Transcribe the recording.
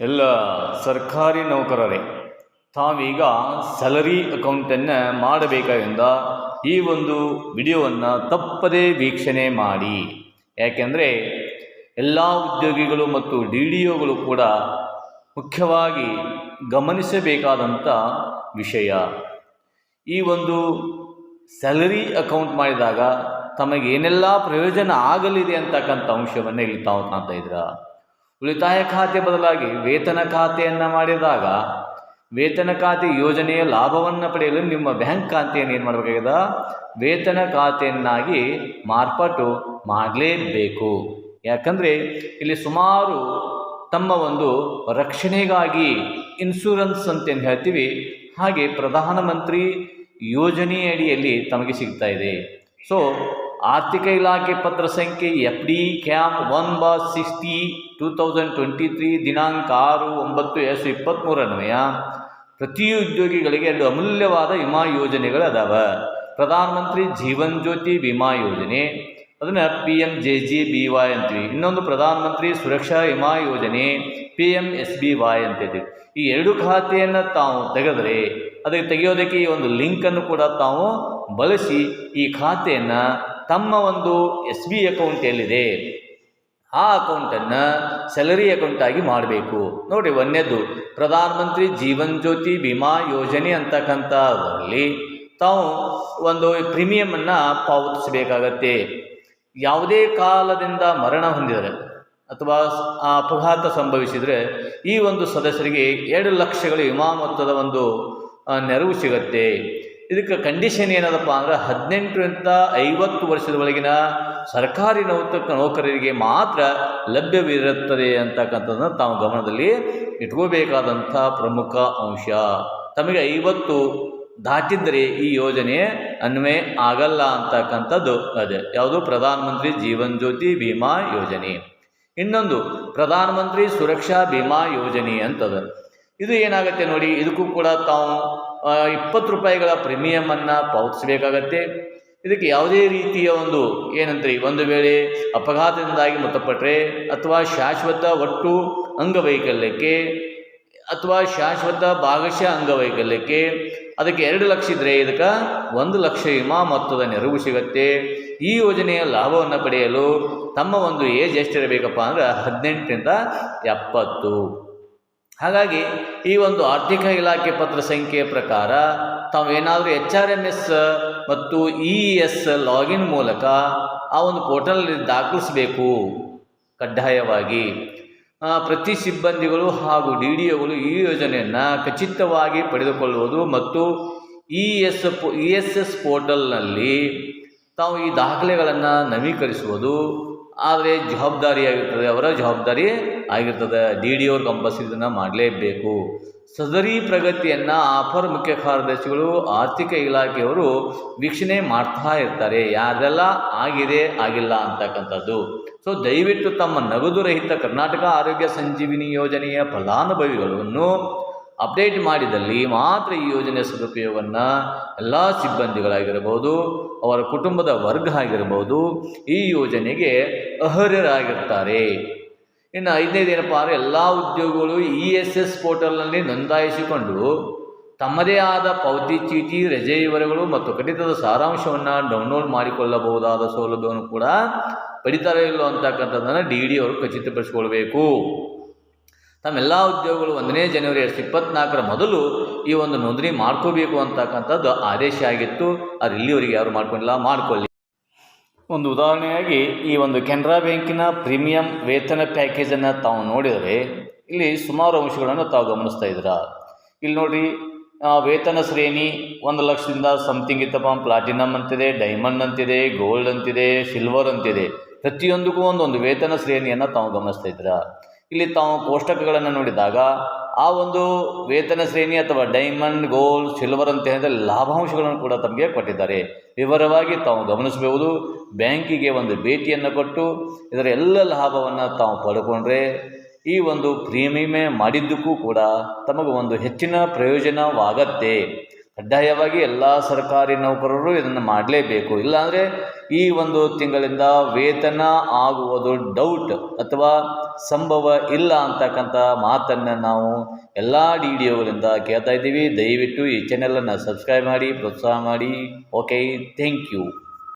ಎಲ್ಲ ಸರ್ಕಾರಿ ನೌಕರರೇ, ತಾವೀಗ ಸ್ಯಾಲರಿ ಅಕೌಂಟನ್ನು ಮಾಡಬೇಕಾದ್ರಿಂದ ಈ ಒಂದು ವಿಡಿಯೋವನ್ನು ತಪ್ಪದೇ ವೀಕ್ಷಣೆ ಮಾಡಿ. ಯಾಕೆಂದರೆ ಎಲ್ಲ ಉದ್ಯೋಗಿಗಳು ಮತ್ತು ಡಿ ಡಿ ಒಗಳು ಕೂಡ ಮುಖ್ಯವಾಗಿ ಗಮನಿಸಬೇಕಾದಂಥ ವಿಷಯ. ಈ ಒಂದು ಸ್ಯಾಲರಿ ಅಕೌಂಟ್ ಮಾಡಿದಾಗ ತಮಗೆ ಏನೆಲ್ಲ ಪ್ರಯೋಜನ ಆಗಲಿದೆ ಅಂತಕ್ಕಂಥ ಅಂಶವನ್ನು ಇಲ್ಲಿ ತಾವು ಕಾಣ್ತಾ ಇದ್ದೀರಾ? ಉಳಿತಾಯ ಖಾತೆ ಬದಲಾಗಿ ವೇತನ ಖಾತೆಯನ್ನು ಮಾಡಿದಾಗ ವೇತನ ಖಾತೆ ಯೋಜನೆಯ ಲಾಭವನ್ನು ಪಡೆಯಲು ನಿಮ್ಮ ಬ್ಯಾಂಕ್ ಖಾತೆಯನ್ನು ಏನು ಮಾಡಬೇಕಾಗಿದೆ ವೇತನ ಖಾತೆಯನ್ನಾಗಿ ಮಾರ್ಪಾಟು ಮಾಡಲೇಬೇಕು. ಯಾಕಂದರೆ ಇಲ್ಲಿ ಸುಮಾರು ತಮ್ಮ ಒಂದು ರಕ್ಷಣೆಗಾಗಿ ಇನ್ಶೂರೆನ್ಸ್ ಅಂತೇನು ಹೇಳ್ತೀವಿ. ಹಾಗೆ ಪ್ರಧಾನಮಂತ್ರಿ ಯೋಜನೆಯಡಿಯಲ್ಲಿ ತಮಗೆ ಸಿಗ್ತಾ ಇದೆ. ಸೊ ಆರ್ಥಿಕ ಇಲಾಖೆ ಪತ್ರ ಸಂಖ್ಯೆ ಎಫ್ ಡಿ ಕ್ಯಾಮ್ ಒನ್ ಬಾ sixty two thousand twenty three ದಿನಾಂಕ ಆರು ಒಂಬತ್ತು ಎರಡು ಇಪ್ಪತ್ತ್ಮೂರನ್ವಯ ಪ್ರತಿ ಉದ್ಯೋಗಿಗಳಿಗೆ ಎರಡು ಅಮೂಲ್ಯವಾದ ವಿಮಾ ಯೋಜನೆಗಳು ಪ್ರಧಾನ ಪ್ರಧಾನಮಂತ್ರಿ ಜೀವನ್ ಜ್ಯೋತಿ ವಿಮಾ ಯೋಜನೆ, ಅದನ್ನು P M J J B Y ಅಂತೀವಿ. ಇನ್ನೊಂದು ಪ್ರಧಾನಮಂತ್ರಿ ಸುರಕ್ಷಾ ವಿಮಾ ಯೋಜನೆ P M S B Y ಅಂತ ಹೇಳ್ತೀವಿ ಈ ಎರಡು ಖಾತೆಯನ್ನು ತಾವು ತೆಗೆದರೆ ಅದಕ್ಕೆ ತೆಗೆಯೋದಕ್ಕೆ ಈ ಒಂದು ಲಿಂಕನ್ನು ಕೂಡ ತಾವು ಬಳಸಿ ಈ ಖಾತೆಯನ್ನು ತಮ್ಮ ಒಂದು ಎಸ್ ಬಿ ಅಕೌಂಟ್ ಎಲ್ಲಿದೆ? ಆ ಅಕೌಂಟನ್ನು ಸ್ಯಾಲರಿ ಅಕೌಂಟಾಗಿ ಮಾಡಬೇಕು. ನೋಡಿ, ಒಂದನೇದು ಪ್ರಧಾನಮಂತ್ರಿ ಜೀವನ್ ಜ್ಯೋತಿ ಬಿಮಾ ಯೋಜನೆ ಅಂತಕ್ಕಂಥದ್ರಲ್ಲಿ ತಾವು ಒಂದು ಪ್ರೀಮಿಯಮನ್ನು ಪಾವತಿಸಬೇಕಾಗತ್ತೆ. ಯಾವುದೇ ಕಾಲದಿಂದ ಮರಣ ಹೊಂದಿದರೆ ಅಥವಾ ಆ ಅಪಘಾತ ಸಂಭವಿಸಿದರೆ ಈ ಒಂದು ಸದಸ್ಯರಿಗೆ ಎರಡು ಲಕ್ಷಗಳು ವಿಮಾ ಮೊತ್ತದ ಒಂದು ನೆರವು ಸಿಗತ್ತೆ. ಇದಕ್ಕೆ ಕಂಡೀಷನ್ ಏನದಪ್ಪ ಅಂದ್ರೆ ಹದಿನೆಂಟರಿಂದ ಐವತ್ತು ವರ್ಷದ ಒಳಗಿನ ಸರ್ಕಾರಿ ನೌಕ ನೌಕರರಿಗೆ ಮಾತ್ರ ಲಭ್ಯವಿರುತ್ತದೆ ಅಂತಕ್ಕಂಥದ್ದನ್ನು ತಾವು ಗಮನದಲ್ಲಿ ಇಟ್ಕೋಬೇಕಾದಂಥ ಪ್ರಮುಖ ಅಂಶ. ತಮಗೆ ಐವತ್ತು ದಾಟಿದ್ದರೆ ಈ ಯೋಜನೆ ಅನ್ವಯ ಆಗಲ್ಲ ಅಂತಕ್ಕಂಥದ್ದು ಅದೇ. ಯಾವುದು? ಪ್ರಧಾನಮಂತ್ರಿ ಜೀವನ್ ಜ್ಯೋತಿ ವಿಮಾ ಯೋಜನೆ. ಇನ್ನೊಂದು ಪ್ರಧಾನಮಂತ್ರಿ ಸುರಕ್ಷಾ ವಿಮಾ ಯೋಜನೆ ಅಂತದ. ಇದು ಏನಾಗುತ್ತೆ ನೋಡಿ, ಇದಕ್ಕೂ ಕೂಡ ತಾವು ಇಪ್ಪತ್ತು ರೂಪಾಯಿಗಳ ಪ್ರೀಮಿಯಮನ್ನು ಪಾವತಿಸಬೇಕಾಗತ್ತೆ. ಇದಕ್ಕೆ ಯಾವುದೇ ರೀತಿಯ ಒಂದು ಏನಂತೀರಿ, ಒಂದು ವೇಳೆ ಅಪಘಾತದಿಂದಾಗಿ ಮೃತಪಟ್ಟರೆ ಅಥವಾ ಶಾಶ್ವತ ಒಟ್ಟು ಅಂಗವೈಕಲ್ಯಕ್ಕೆ ಅಥವಾ ಶಾಶ್ವತ ಭಾಗಶಃ ಅಂಗವೈಕಲ್ಯಕ್ಕೆ ಅದಕ್ಕೆ ಎರಡು ಲಕ್ಷ ಇದ್ದರೆ ಇದಕ್ಕೆ ಒಂದು ಲಕ್ಷ ವಿಮಾ ಮೊತ್ತದ ನೆರವು ಸಿಗುತ್ತೆ. ಈ ಯೋಜನೆಯ ಲಾಭವನ್ನು ಪಡೆಯಲು ತಮ್ಮ ಒಂದು ಏಜ್ ಎಷ್ಟಿರಬೇಕಪ್ಪ ಅಂದ್ರೆ ಹದಿನೆಂಟರಿಂದ ಎಪ್ಪತ್ತು. ಹಾಗಾಗಿ ಈ ಒಂದು ಆರ್ಥಿಕ ಇಲಾಖೆ ಪತ್ರ ಸಂಖ್ಯೆಯ ಪ್ರಕಾರ ತಾವೇನಾದರೂ ಎಚ್ ಆರ್ ಎಂ ಎಸ್ ಮತ್ತು ಇ ಎಸ್ ಲಾಗಿನ್ ಮೂಲಕ ಆ ಒಂದು ಪೋರ್ಟಲ್ನಲ್ಲಿ ದಾಖಲಿಸಬೇಕು. ಕಡ್ಡಾಯವಾಗಿ. ಪ್ರತಿ ಸಿಬ್ಬಂದಿಗಳು ಹಾಗೂ ಡಿ ಡಿ ಒಗಳು ಈ ಯೋಜನೆಯನ್ನು ಖಚಿತವಾಗಿ ಪಡೆದುಕೊಳ್ಳುವುದು ಮತ್ತು E S E S S ಪೋರ್ಟಲ್ನಲ್ಲಿ ತಾವು ಈ ದಾಖಲೆಗಳನ್ನು ನವೀಕರಿಸುವುದು. ಆದರೆ ಜವಾಬ್ದಾರಿಯಾಗಿರ್ತದೆ ಅವರ ಜವಾಬ್ದಾರಿ ಆಗಿರ್ತದೆ. ಡಿ ಡಿ ಅವ್ರ ಕಂಪಲ್ಸರಿ ಇದನ್ನು ಮಾಡಲೇಬೇಕು. ಸದರಿ ಪ್ರಗತಿಯನ್ನು ಆಫರ್ ಮುಖ್ಯ ಕಾರ್ಯದರ್ಶಿಗಳು, ಆರ್ಥಿಕ ಇಲಾಖೆಯವರು ವೀಕ್ಷಣೆ ಮಾಡ್ತಾ ಇರ್ತಾರೆ. ಯಾರೆಲ್ಲ ಆಗಿದೆ, ಆಗಿಲ್ಲ ಅಂತಕ್ಕಂಥದ್ದು. ಸೊ ದಯವಿಟ್ಟು ತಮ್ಮ ನಗದು ರಹಿತ ಕರ್ನಾಟಕ ಆರೋಗ್ಯ ಸಂಜೀವಿನಿ ಯೋಜನೆಯ ಫಲಾನುಭವಿಗಳನ್ನು ಅಪ್ಡೇಟ್ ಮಾಡಿದಲ್ಲಿ ಮಾತ್ರ ಈ ಯೋಜನೆಯ ಸದುಪಯೋಗವನ್ನು ಎಲ್ಲ ಸಿಬ್ಬಂದಿಗಳಾಗಿರ್ಬೋದು, ಅವರ ಕುಟುಂಬದ ವರ್ಗ ಆಗಿರ್ಬೋದು ಈ ಯೋಜನೆಗೆ ಅರ್ಹರಾಗಿರ್ತಾರೆ. ಇನ್ನು ಐದನೇದು ಏನಪ್ಪ ಅಂದರೆ ಎಲ್ಲ ಉದ್ಯೋಗಿಗಳು ಇ ಎಸ್ ಎಸ್ ಪೋರ್ಟಲ್ನಲ್ಲಿ ನೋಂದಾಯಿಸಿಕೊಂಡು ತಮ್ಮದೇ ಆದ ಪಾವತಿ ಚೀಟಿ, ರಜೆ ವಿವರಗಳು ಮತ್ತು ಕಡಿತದ ಸಾರಾಂಶವನ್ನು ಡೌನ್ಲೋಡ್ ಮಾಡಿಕೊಳ್ಳಬಹುದಾದ ಸೌಲಭ್ಯವನ್ನು ಕೂಡ ಪಡಿತಾರೆ ಇಲ್ಲೋ ಅಂತಕ್ಕಂಥದ್ದನ್ನು ಡಿ ಡಿ ಅವರು ಖಚಿತಪಡಿಸಿಕೊಳ್ಬೇಕು. ತಮ್ಮೆಲ್ಲ ಉದ್ಯೋಗಗಳು ಒಂದನೇ ಜನವರಿ ಎರಡು ಸಾವಿರದ ಇಪ್ಪತ್ನಾಲ್ಕರ ಮೊದಲು ಈ ಒಂದು ನೋಂದಣಿ ಮಾಡ್ಕೋಬೇಕು ಅಂತಕ್ಕಂಥದ್ದು ಆದೇಶ ಆಗಿತ್ತು. ಅದು ಇಲ್ಲಿವರೆಗೆ ಯಾರು ಮಾಡ್ಕೊಂಡಿಲ್ಲ, ಮಾಡ್ಕೊಳ್ಳಿ. ಒಂದು ಉದಾಹರಣೆಯಾಗಿ ಈ ಒಂದು ಕೆನರಾ ಬ್ಯಾಂಕಿನ ಪ್ರೀಮಿಯಂ ವೇತನ ಪ್ಯಾಕೇಜನ್ನು ತಾವು ನೋಡಿದರೆ ಇಲ್ಲಿ ಸುಮಾರು ಅಂಶಗಳನ್ನು ತಾವು ಗಮನಿಸ್ತಾ ಇದ್ದೀರಾ. ಇಲ್ಲಿ ನೋಡಿರಿ ವೇತನ ಶ್ರೇಣಿ ಒಂದು ಲಕ್ಷದಿಂದ ಸಮಥಿಂಗ್ ಇತ್ತಪ್ಪ ಪ್ಲಾಟಿನಮ್ ಅಂತಿದೆ, ಡೈಮಂಡ್ ಅಂತಿದೆ ಗೋಲ್ಡ್ ಅಂತಿದೆ ಸಿಲ್ವರ್ ಅಂತಿದೆ. ಪ್ರತಿಯೊಂದಕ್ಕೂ ಒಂದೊಂದು ವೇತನ ಶ್ರೇಣಿಯನ್ನು ತಾವು ಗಮನಿಸ್ತಾ ಇದ್ದೀರಾ. ಇಲ್ಲಿ ತಾವು ಕೋಷ್ಟಕಗಳನ್ನು ನೋಡಿದಾಗ ಆ ಒಂದು ವೇತನ ಶ್ರೇಣಿ ಅಥವಾ ಡೈಮಂಡ್, ಗೋಲ್ಡ್, ಸಿಲ್ವರ್ ಅಂತ ಹೇಳಿದ್ರೆ ಲಾಭಾಂಶಗಳನ್ನು ಕೂಡ ತಮಗೆ ಕೊಟ್ಟಿದ್ದಾರೆ. ವಿವರವಾಗಿ ತಾವು ಗಮನಿಸಬಹುದು. ಬ್ಯಾಂಕಿಗೆ ಒಂದು ಭೇಟಿಯನ್ನು ಕೊಟ್ಟು ಇದರ ಎಲ್ಲ ಲಾಭವನ್ನು ತಾವು ಪಡ್ಕೊಂಡ್ರೆ ಈ ಒಂದು ಪ್ರೀಮಿಯಮೇ ಮಾಡಿದ್ದಕ್ಕೂ ಕೂಡ ತಮಗೆ ಒಂದು ಹೆಚ್ಚಿನ ಪ್ರಯೋಜನವಾಗತ್ತೆ. ಕಡ್ಡಾಯವಾಗಿ ಎಲ್ಲ ಸರ್ಕಾರಿ ನೌಕರರು ಇದನ್ನು ಮಾಡಲೇಬೇಕು. ಇಲ್ಲಾಂದರೆ ಈ ಒಂದು ತಿಂಗಳಿಂದ ವೇತನ ಆಗುವುದು ಡೌಟ್ ಅಥವಾ ಸಂಭವ ಇಲ್ಲ ಅಂತಕ್ಕಂಥ ಮಾತನ್ನು ನಾವು ಎಲ್ಲ ಡಿ ಡಿ ಒಗಳಿಂದ ಕೇಳ್ತಾ ಇದ್ದೀವಿ. ದಯವಿಟ್ಟು ಈ ಚಾನೆಲನ್ನು ಸಬ್ಸ್ಕ್ರೈಬ್ ಮಾಡಿ, ಪ್ರೋತ್ಸಾಹ ಮಾಡಿ. Okay thank you